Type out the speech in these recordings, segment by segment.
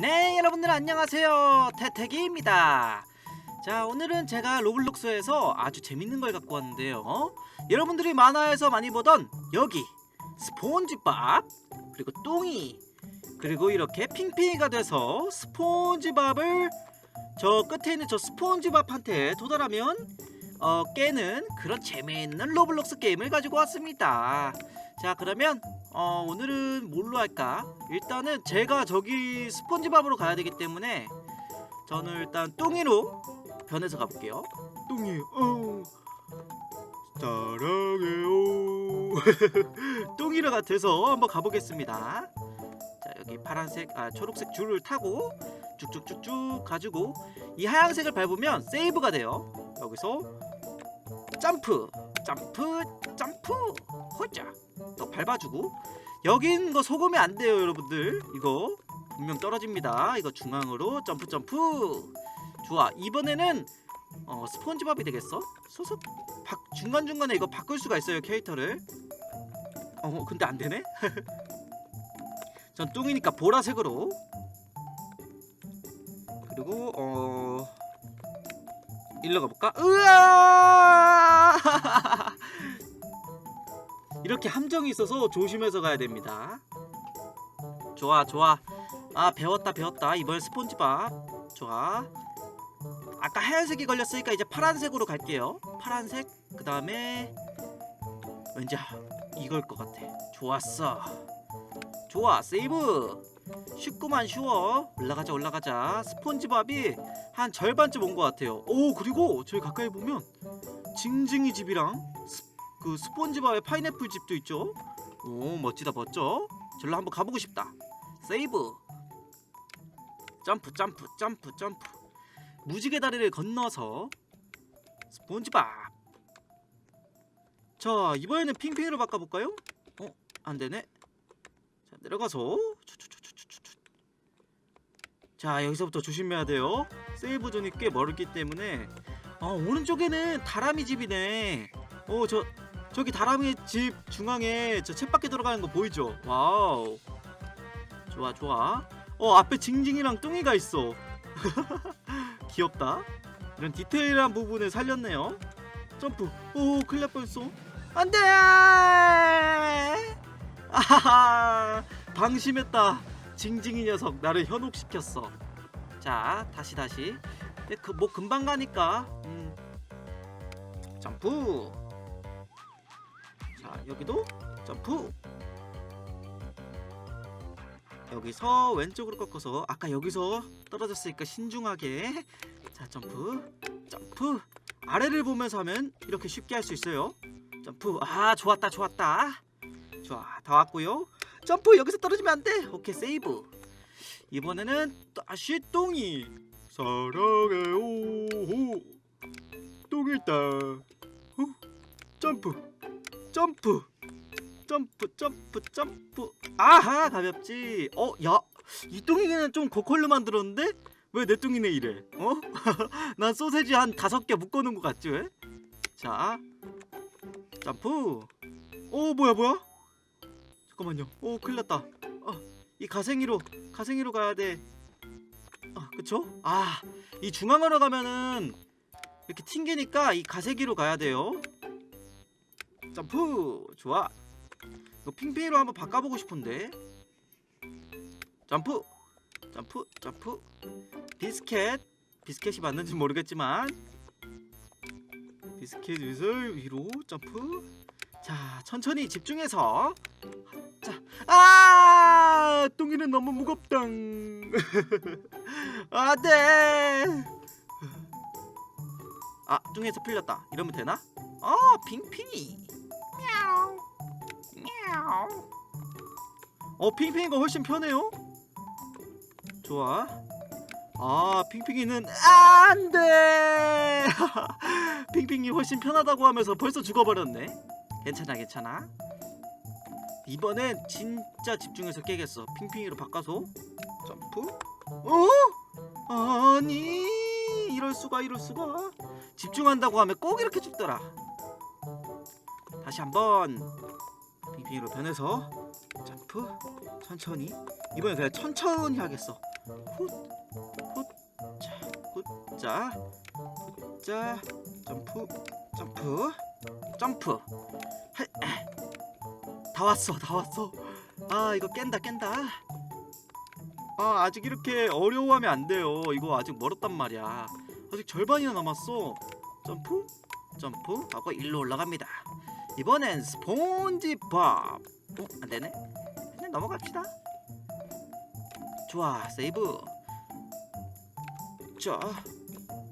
네 여러분들 안녕하세요. 태태기입니다. 자 오늘은 제가 로블록스에서 아주 재밌는 걸 갖고 왔는데요. 어? 여러분들이 만화에서 많이 보던 여기 스폰지밥 그리고 똥이 그리고 이렇게 핑핑이가 돼서 스폰지밥을 저 끝에 있는 저 스폰지밥한테 도달하면 어, 깨는 그런 재미있는 로블록스 게임을 가지고 왔습니다. 자 그러면 어, 오늘은 뭘로 할까? 일단은 제가 저기 스폰지밥으로 가야 되기 때문에 저는 일단 뚱이로 변해서 가볼게요. 뚱이, 어, 사랑해요. 뚱이로 같아서 한번 가보겠습니다. 자 여기 파란색, 아 초록색 줄을 타고 쭉쭉쭉쭉 가지고 이 하얀색을 밟으면 세이브가 돼요. 여기서 점프, 점프, 점프, 호자. 또 밟아주고. 있는 거 속으면 안 돼요 여러분들. 이거 분명 떨어집니다. 이거 중앙으로 점프 점프. 좋아. 이번에는 어, 스폰지밥이 되겠어? 소속 바, 중간중간에 이거 바꿀 수가 있어요 캐릭터를. 어 근데 안 되네? 전 뚱이니까 보라색으로. 그리고 어 일로 가볼까? 으아 이렇게 함정이 있어서 조심해서 가야 됩니다. 좋아, 좋아. 아, 배웠다, 배웠다. 이번 스폰지밥. 좋아. 아까 하얀색이 걸렸으니까 이제 파란색으로 갈게요. 파란색. 그 다음에 왠지 이걸 것 같아. 좋았어. 좋아, 세이브. 쉽구만 쉬워. 올라가자, 올라가자. 스폰지밥이 한 절반쯤 온 것 같아요. 오, 그리고 저기 가까이 보면 징징이 집이랑 스 그 스폰지밥의 파인애플 집도 있죠. 오 멋지다 멋져. 절로 한번 가보고 싶다. 세이브. 점프 점프 점프 점프. 무지개 다리를 건너서 스폰지밥. 자 이번에는 핑핑이로 바꿔볼까요? 어 안되네. 자 내려가서. 자 여기서부터 조심해야 돼요. 세이브 존이 꽤 멀기 때문에 아 오른쪽에는 다람이 집이네. 어저 저기 다람이 집 중앙에 저 챗바퀴 들어가는 거 보이죠? 와우. 좋아 좋아. 어 앞에 징징이랑 뚱이가 있어. 귀엽다. 이런 디테일한 부분을 살렸네요. 점프. 오 큰일 날 뻔했어. 안돼. 아하하. 방심했다. 징징이 녀석 나를 현혹시켰어. 자 다시 다시. 근데 그, 뭐 금방 가니까. 음. 점프. 자 여기도 점프. 여기서 왼쪽으로 꺾어서 아까 여기서 떨어졌으니까 신중하게. 자 점프 점프. 아래를 보면서 하면 이렇게 쉽게 할 수 있어요. 점프. 아 좋았다 좋았다. 좋아 다 왔고요. 점프. 여기서 떨어지면 안돼. 오케이 세이브. 이번에는 다시 똥이. 사랑해요. 똥이다. 후, 점프 점프. 점프 점프 점프. 아하 가볍지. 어 야 이 뚱이는 좀 고퀄로 만들었는데? 왜 내 뚱이네 이래? 어? 난 소세지 한 다섯 개 묶어놓은 것 같지 왜? 자 점프. 오 뭐야 뭐야? 잠깐만요. 오 큰일났다. 어 이 가생이로 가생이로 가야 돼. 아, 그쵸? 아, 이 중앙으로 가면은 이렇게 튕기니까 이 가세기로 가야 돼요. 점프. 좋아. 이거 핑핑이로 한번 바꿔보고 싶은데. 점프. 점프. 점프. 비스켓. 비스켓이 맞는지 모르겠지만. 비스켓 위를 위로 점프. 자 천천히 집중해서. 자 아! 똥이는 너무 무겁다 아네 아 뚱에서 풀렸다. 이러면 되나? 아 핑핑이 어 핑핑이가 훨씬 편해요? 좋아. 아 핑핑이는 아, 안돼! 핑핑이 훨씬 편하다고 하면서 벌써 죽어버렸네. 괜찮아 괜찮아. 이번엔 진짜 집중해서 깨겠어. 핑핑이로 바꿔서. 점프. 어? 아니 이럴 수가 이럴 수가. 집중한다고 하면 꼭 이렇게 죽더라. 다시 한번 핑핑이로 변해서 점프 천천히 이번엔 그냥 천천히 하겠어 자, 자, 점프, 점프, 점프. 하, 다 왔어, 다 왔어. 아, 이거 깬다, 깬다. 아, 아직 이렇게 어려워하면 안 돼요. 이거 아직 멀었단 말이야. 아직 절반이나 남았어. 점프, 점프 하고 일로 올라갑니다. 이번엔 스폰지밥. 어, 안 되네. 그냥 넘어갑시다. 좋아, 세이브. 자,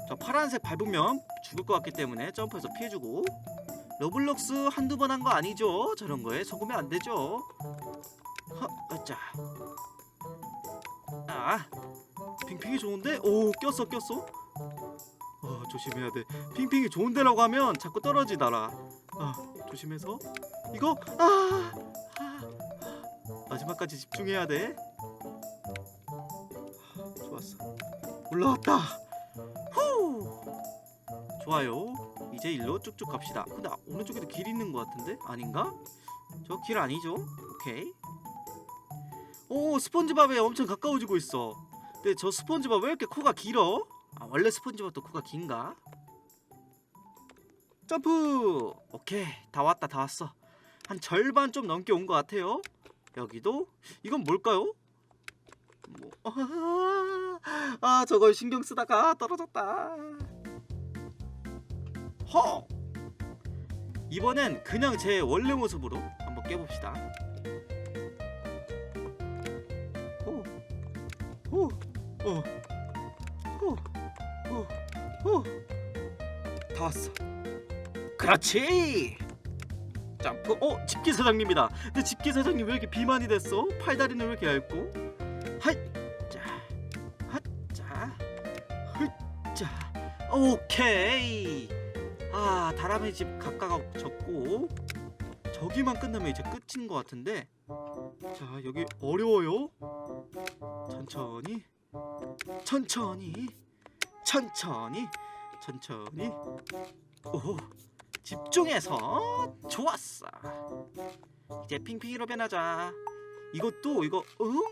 자 파란색 밟으면 죽을 것 같기 때문에 점프해서 피해주고 러블록스 한두 번 한 거 아니죠? 저런 거에 속으면 안 되죠. 허, 자, 아, 핑핑이 좋은데? 오, 꼈어, 꼈어. 어, 조심해야 돼. 핑핑이 좋은데라고 하면 자꾸 떨어지더라. 아, 조심해서. 이거 아, 아, 마지막까지 집중해야 돼. 좋았어. 올라왔다. 후. 좋아요. 이제 일로 쭉쭉 갑시다. 근데 오른쪽에도 길 있는 것 같은데 아닌가? 저 길 아니죠? 오케이. 오 스폰지밥에 엄청 가까워지고 있어. 근데 저 스폰지밥 왜 이렇게 코가 길어? 아 원래 스폰지밥도 코가 긴가? 점프. 오케이 다 왔다 다 왔어. 한 절반 좀 넘게 온 것 같아요. 여기도 이건 뭘까요? 뭐, 아, 아 저걸 신경 쓰다가 떨어졌다. 허. 이번엔 그냥 제 원래 모습으로 한번 깨봅시다. 오, 오, 오, 오, 오, 오. 다 왔어. 그렇지. 점프. 어, 집기 사장님이다. 근데 집기 사장님 왜 이렇게 비만이 됐어? 팔다리는 왜 이렇게 얇고? 하이, 자, 핫자, 흑자. 오케이. 아, 다람쥐 집 가까워졌고 저기만 끝나면 이제 끝인 것 같은데. 자, 여기 어려워요. 천천히, 천천히, 천천히, 천천히. 오, 집중해서 좋았어. 이제 핑핑이로 변하자. 이것도 이거 응?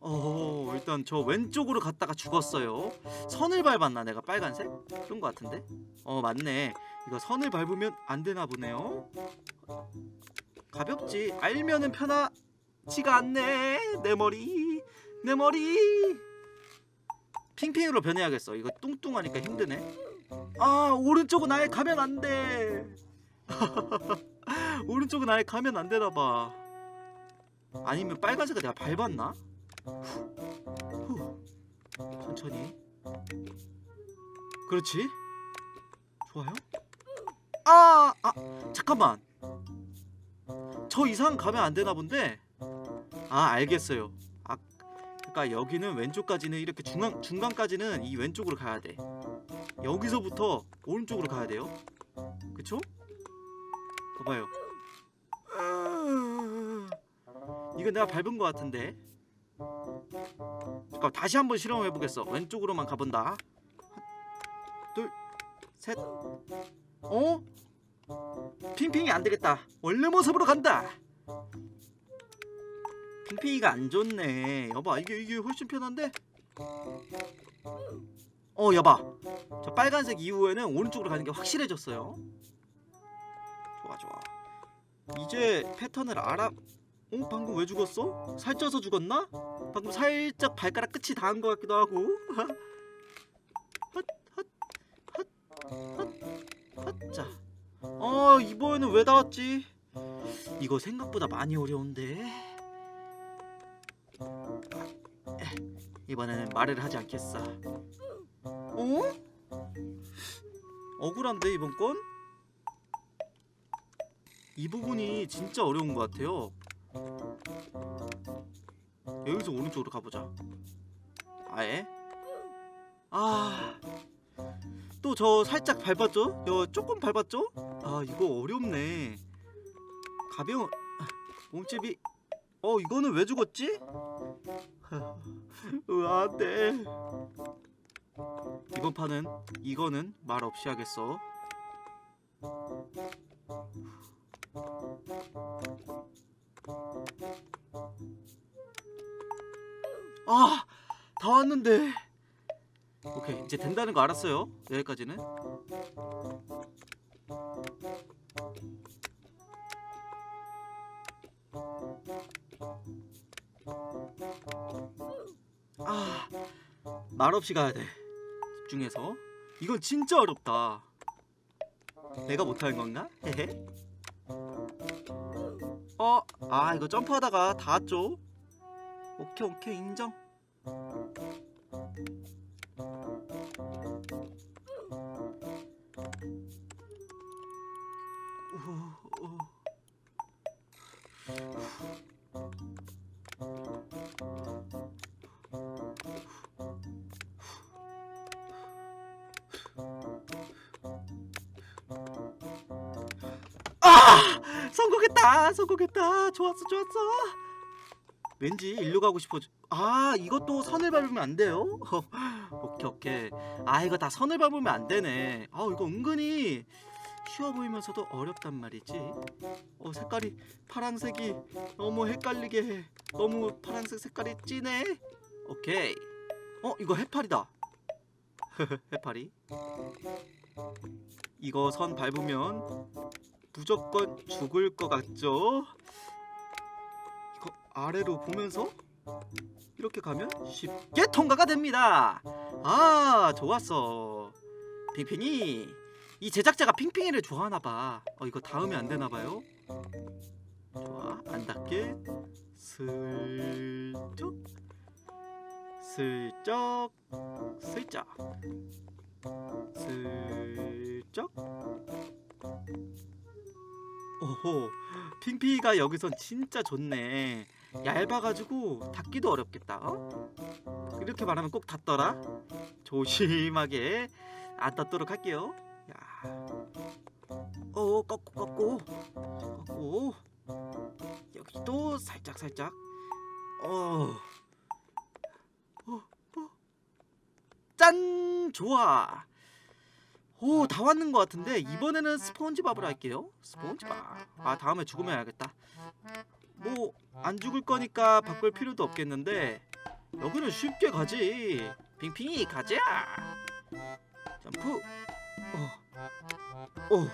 어 일단 저 왼쪽으로 갔다가 죽었어요. 선을 밟았나 내가 빨간색? 그런 것 같은데? 어 맞네. 이거 선을 밟으면 안 되나 보네요. 가볍지. 알면은 편하지가 않네. 내 머리, 내 머리. 핑핑이로 변해야겠어. 이거 뚱뚱하니까 힘드네. 아 오른쪽은 아예 가면 안 돼. 오른쪽은 아예 가면 안 되나 봐. 아니면 빨간색을 내가 밟았나? 후. 천천히. 그렇지. 좋아요. 아, 아, 잠깐만. 저 이상 가면 안 되나 본데. 아, 알겠어요. 아, 그러니까 여기는 왼쪽까지는 이렇게 중간 중간까지는 이 왼쪽으로 가야 돼. 여기서부터 오른쪽으로 가야 돼요. 그쵸? 봐봐요. 이거 내가 밟은 것 같은데. 잠깐 다시 한번 실험해 보겠어. 왼쪽으로만 가본다. 하나, 둘, 셋. 어? 핑핑이 안 되겠다. 원래 모습으로 간다. 핑핑이가 안 좋네. 여봐, 이게 이게 훨씬 편한데. 어, 여봐. 저 빨간색 이후에는 오른쪽으로 가는 게 확실해졌어요. 좋아, 좋아. 이제 패턴을 알아. 어, 방금 왜 죽었어? 살쪄서 죽었나? 방금 살짝 발가락 끝이 닿은 것 같기도 하고. 헛, 헛, 헛, 헛, 헛, 자. 어, 이번에는 왜 닿았지? 이거 생각보다 많이 어려운데. 에, 이번에는 말을 하지 않겠어. 어? 억울한데 이번 건? 이 부분이 진짜 어려운 것 같아요. 여기서 오른쪽으로 가보자. 아예? 아, 또 저 살짝 밟았죠? 여 조금 밟았죠? 아, 이거 어렵네. 가벼운 아, 몸집이. 어, 이거는 왜 죽었지? 으아, 안 돼. 이번 판은 이거는 말 없이 하겠어. 아, 다 왔는데. 오케이, 이제 된다는 거 알았어요. 여기까지는. 아, 말없이 가야 돼. 집중해서. 이건 진짜 어렵다. 내가 못하는 건가? 헤헤. 어, 아 이거 점프하다가 닿았죠? 오케이 오케이 인정. 성공했다! 성공했다! 좋았어, 좋았어! 왠지 일로 가고 싶어. 아, 이것도 선을 밟으면 안 돼요? 오케이, 오케이. 아, 이거 다 선을 밟으면 안 되네. 아, 이거 은근히 쉬워 보이면서도 어렵단 말이지. 어, 색깔이 파란색이 너무 헷갈리게 해. 너무 파란색 색깔이 진해. 오케이. 어, 이거 해파리다. 해파리. 이거 선 밟으면 무조건 죽을 것 같죠? 이거 아래로 보면서 이렇게 가면 쉽게 통과가 됩니다. 아, 좋았어. 핑핑이 이 제작자가 핑핑이를 좋아하나 봐. 어, 이거 닿으면 안 되나 봐요. 좋아, 안 닿게 슬쩍 슬쩍 슬쩍 슬쩍 오호 핑핑이가 여기선 진짜 좋네 얇아가지고 닿기도 어렵겠다 어? 이렇게 말하면 꼭 닿더라 조심하게 안 닿도록 할게요 야. 어 꺾고 꺾고 꺾고 여기도 살짝 살짝 어. 어, 어. 짠 좋아 오, 다 왔는 것 같은데 이번에는 스폰지밥을 할게요. 스폰지밥. 아, 다음에 죽으면 해야겠다. 뭐 안 죽을 거니까 바꿀 필요도 없겠는데 여기는 쉽게 가지. 핑핑이 가자. 점프. 어. 오.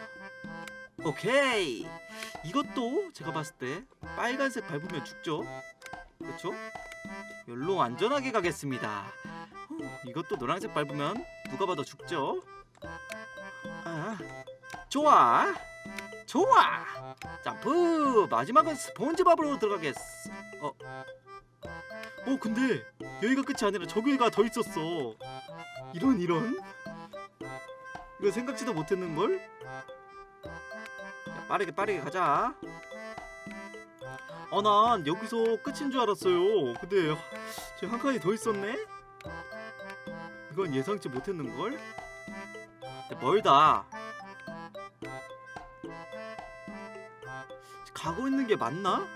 오케이. 이것도 제가 봤을 때 빨간색 밟으면 죽죠. 그렇죠? 열로 안전하게 가겠습니다. 어, 이것도 노란색 밟으면 누가 봐도 죽죠. 아, 좋아. 좋아. 점프 마지막은 스폰지밥으로 들어가겠어. 어. 어 근데 여기가 끝이 아니라 저기가 더 있었어. 이런 이런? 이거 생각지도 못했는걸? 자, 빠르게 빠르게 가자. 어 난 여기서 끝인 줄 알았어요. 근데 저한 칸이 더 있었네? 이건 예상치 못했는걸? 근데 멀다. 가고 있는 게 맞나?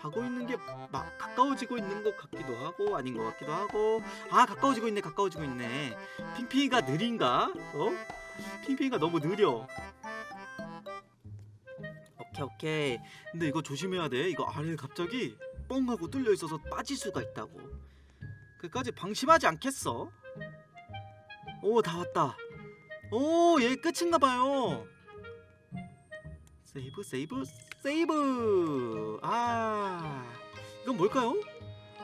가고 있는 게 막 가까워지고 있는 것 같기도 하고 아닌 것 같기도 하고 아 가까워지고 있네 가까워지고 있네 핑핑이가 느린가? 어? 핑핑이가 너무 느려 오케이 오케이 근데 이거 조심해야 돼 이거 아래 갑자기 뻥 하고 뚫려 있어서 빠질 수가 있다고 그까지 방심하지 않겠어? 오, 다 왔다. 오, 얘 끝인가 봐요. 세이브, 세이브, 세이브. 아, 이건 뭘까요?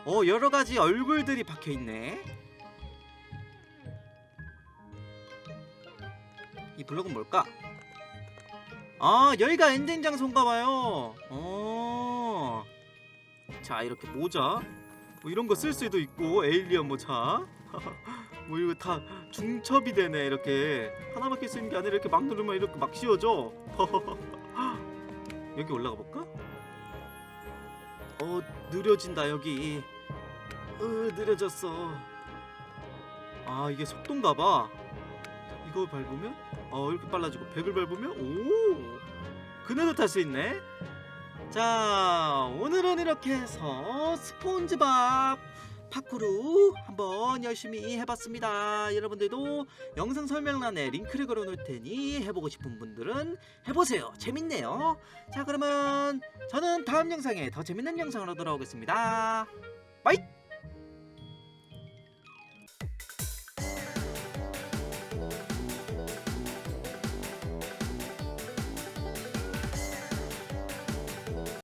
어, 여러 가지 얼굴들이 박혀 있네. 이 블록은 뭘까? 아, 여기가 엔딩 장소인가 봐요. 어. 자, 이렇게 모자. 뭐 이런 거 쓸 수도 있고 에일리언 모자. 뭐 이거 다 중첩이 되네 이렇게. 하나밖에 쓰는 게 아니라 이렇게 막 누르면 이렇게 막 씌워져. 여기 올라가 볼까? 어 느려진다 여기. 으 느려졌어. 아 이게 속도인가 봐. 이거 밟으면? 어 이렇게 빨라지고. 100을 밟으면? 오! 그네도 탈 수 있네. 자 오늘은 이렇게 해서 스폰지밥 파쿠르 한번 열심히 해봤습니다. 여러분들도 영상 설명란에 링크를 걸어놓을 테니 해보고 싶은 분들은 해보세요. 재밌네요. 자 그러면 저는 다음 영상에 더 재밌는 영상으로 돌아오겠습니다. 빠이!